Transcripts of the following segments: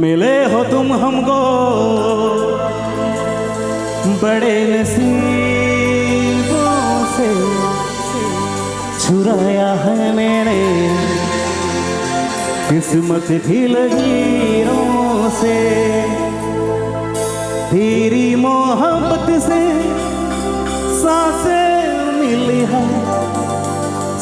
मिले हो तुम हमको बड़े नसीबों से। छुराया है मेरे किस्मत भी लगीरों से। तेरी मोहब्बत से साँसें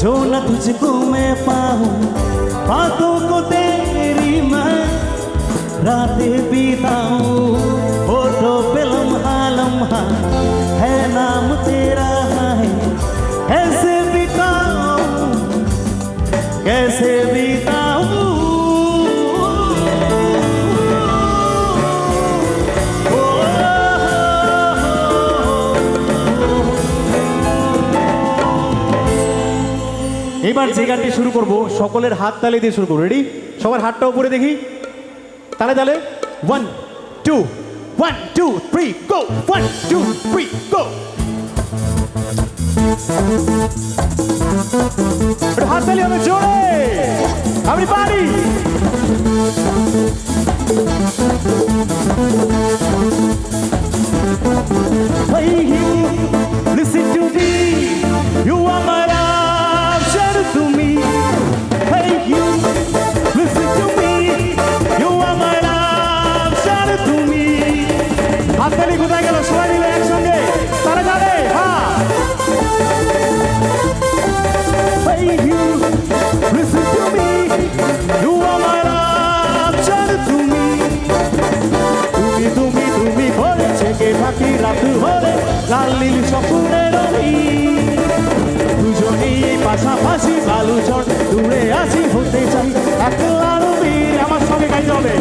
जो न तुझको मैं पाऊँ। बातों को तेरी मैं रातें बीताऊं। এবার যে গানটি শুরু করব সকলের হাত তালে দিয়ে শুরু করব। রেডি সবার হাতটা উপরে দেখি। তালে তালে। One two one two three go one two three go হাত তালি হবে জোরে! আমি পারি! Hey you, স্বপ্নের রবি দুজনেই এই পাশাপাশি বালু চট দূরে আছি হতে চাই একলা রবি আমার সঙ্গে গাইতে হবে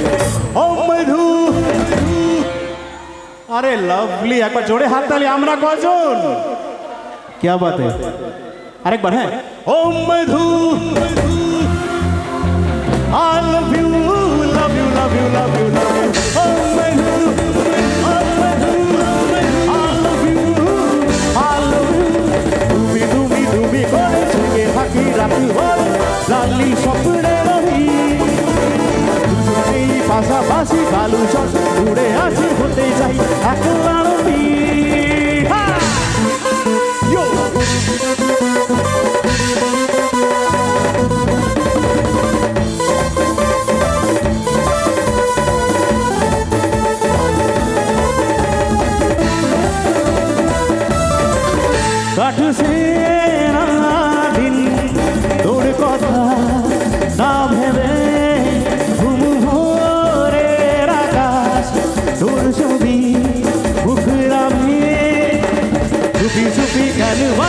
ও মধু আরে লাভলি একবার জোরে হাত তালি আমরা কজন क्या बात है আরেকবার হ্যাঁ ও মধু I love you, love you, love you, love you, লালি স্বপ্নে রহি দুজনেই পাশাপাশি কালু চট দূরে আছি হতে যাই একলা।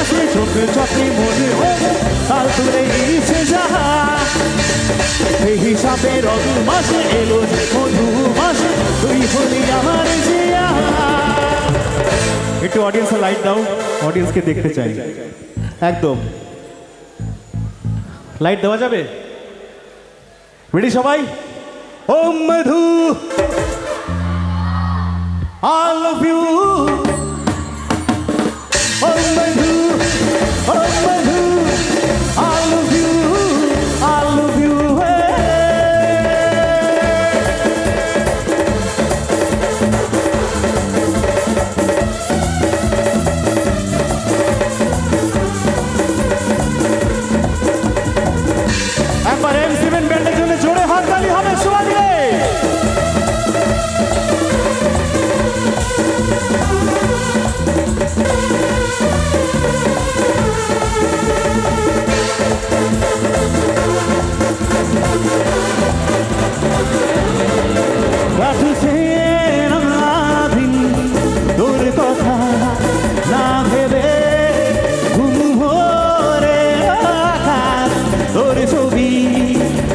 বাসে চোখ চোখে একটু অডিয়েন্সে লাইট দাও অডিয়েন্সকে দেখতে চাই। একদম। লাইট দেওয়া যাবে? রেডি সবাই? ও মধু। আই লাভ ইউ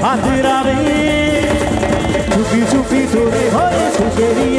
আঁধেরারে চুপি চুপি চোরে হয়ে সুখেরি